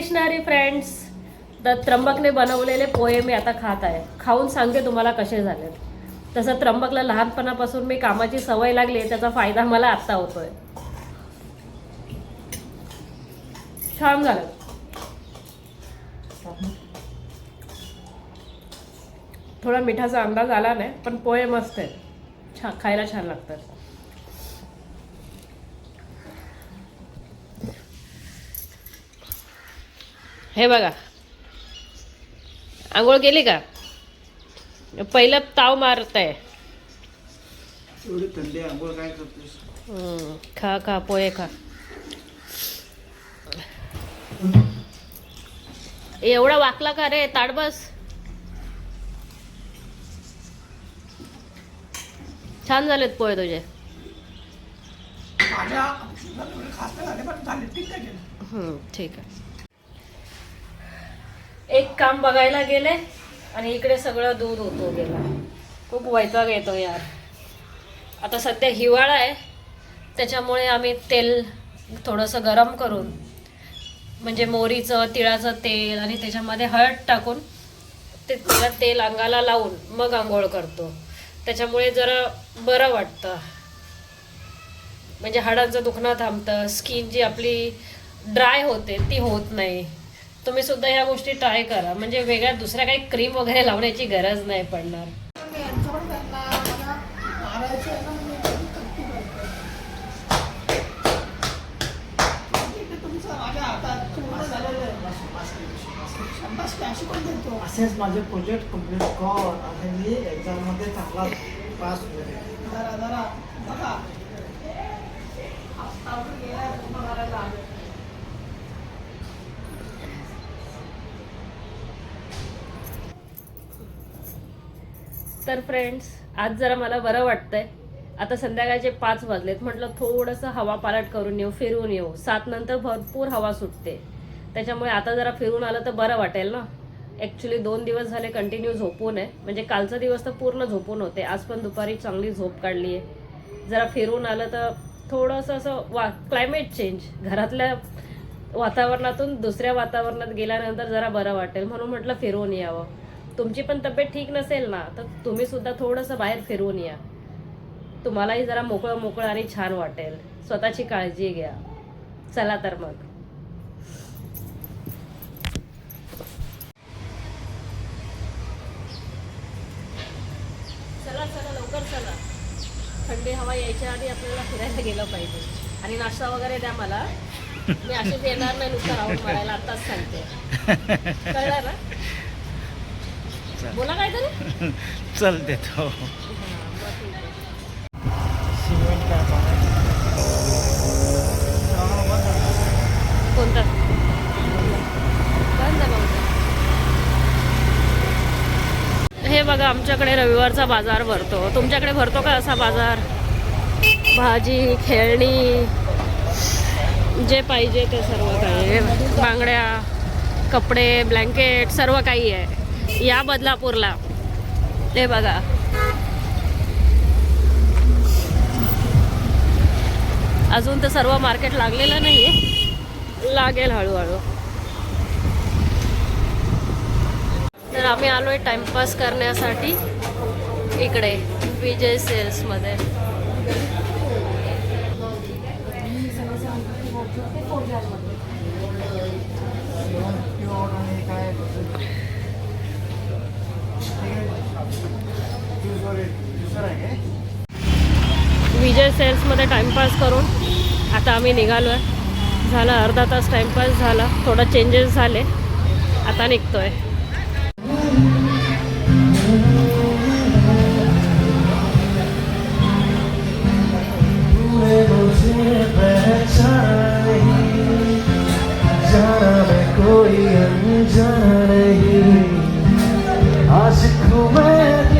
विष्णारी friends तर त्र्यंबकने बनवलेले पोहे मी आता खात आहे खाऊन सांगते तुम्हाला कसे झालेत तसं त्र्यंबकला लहानपणापासून मी कामाची सवय लागली त्याचा फायदा मला आत्ता होतोय छान झालं थोडा मिठाचा अंदाज आला नाही पण पोहे मस्त आहेत छान खायला छान लागतात हे बघा. आंघोळ केली का? पहिलं ताव मारत आहे खा खा पोहे खा. एवढा वाकला का रे? ताड बस. छान झालेत पोहे तुझे. ठीक आहे. एक काम बघायला गेले आणि इकडे सगळं दूध होतो गेला. खूप वैताग येतो यार. आता सध्या हिवाळा आहे त्याच्यामुळे आम्ही तेल थोडंसं गरम करून म्हणजे मोरीचं तिळाचं तेल आणि त्याच्यामध्ये हळद टाकून ते त्याला तेल अंगाला लावून मग आंघोळ करतो. त्याच्यामुळे जरा बरं वाटतं. म्हणजे हाडांचं दुखणं थांबतं स्किन जी आपली ड्राय होते ती होत नाही. तुम्ही सुद्धा ह्या गोष्टी ट्राय करा. म्हणजे वेगळ्या दुसऱ्या काही क्रीम वगैरे लावण्याची गरज नाही पडणार. असेच माझे प्रोजेक्ट कंप्लीट कर. आणि मी एक्झाममध्ये चांगला पास होईल. तर फ्रेंड्स आज जरा मला बरं वाटतंय. आता संध्याकाळचे पाच वाजलेत. म्हटलं थोडंसं हवा पालट करून येऊ फिरून येऊ. सात नंतर भरपूर हवा सुटते. त्याच्यामुळे आता जरा फिरून आलं तर बरं वाटेल ना? ॲक्च्युली दोन दिवस झाले कंटिन्यू झोपून आहे. म्हणजे कालचा दिवस तर पूर्ण झोपून होते. आज पण दुपारी चांगली झोप काढली आहे जरा फिरून आलं तर थोडंसं असं वा क्लायमेट चेंज घरातल्या वातावरणातून दुसऱ्या वातावरणात गेल्यानंतर जरा बरं वाटेल. म्हणून म्हटलं फिरून यावं. तुमची पण तब्येत ठीक नसेल ना तर तुम्ही सुद्धा थोडंसं बाहेर फिरून या. तुम्हालाही जरा मोकळं मोकळं आणि छान वाटेल. स्वतःची काळजी घ्या. चला तर मग. चला चला लवकर चला. थंडी हवा यायच्या आधी आपल्याला फिरायला गेलं पाहिजे. आणि नाश्ता वगैरे द्या मला. मी अशीच येणार नाही नुसतं राहून मारायला आताच सांगते. कळलं ना? बोला काय तरी चल देतो. कोणता. हे बघा आमच्याकडे रविवारचा बाजार भरतो. तुमच्याकडे भरतो का असा बाजार? भाजी खेळणी जे पाहिजे ते सर्व काही आहे. बांगड्या कपडे ब्लँकेट सर्व काही आहे. या बदलापूरला. ते बघा. अजून तर सर्व मार्केट लागलेलं नाही लागेल हळूहळू. तर आम्ही आलोय टाइमपास करण्यासाठी इकडे विजय सेल्समध्ये. विजय सेल्समध्ये टाइमपास करून आता आम्ही निघालो आहे झाला अर्धा तास टाइमपास झाला. थोडा चेंजेस झाले. आता निघतोय. जाना मैं कोई अनजान नहीं। मैं तेरे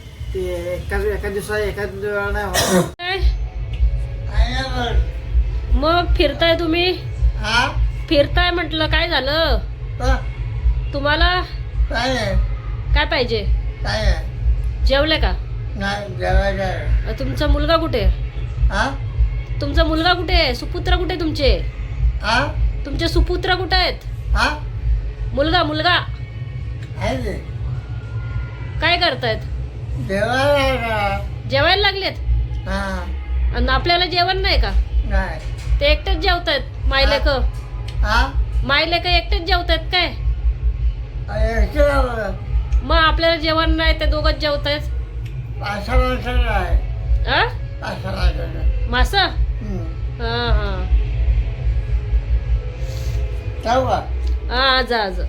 ते ते एकाच एका दिवसा एका वेळा नाही होत. काय आहे ना बघ. मग फिरताय तुम्ही? हा? फिरताय म्हटलं काय झालं? तुम्हाला काय आहे? काय पाहिजे? काय आहे? जेवले का? नाही जेवायचं आहे. अ, तुमचा मुलगा कुठे? आहे? हा? तुमचा मुलगा कुठे आहे? सुपुत्र कुठे तुमचे? हा? तुमचे सुपुत्र कुठे आहेत? हा? मुलगा मुलगा. आहे ते. काय करतायत? जेवायला. लागलेत? हा. आणि आपल्याला जेवण नाही का? नाही. ते एकटेच जेवतायत मायलेक हा? मायलेक एकटेच जेवतायत काय? मग आपल्याला जेवण नाही ते दोघंच माणसाला मासा. हा हा. हा जा जा.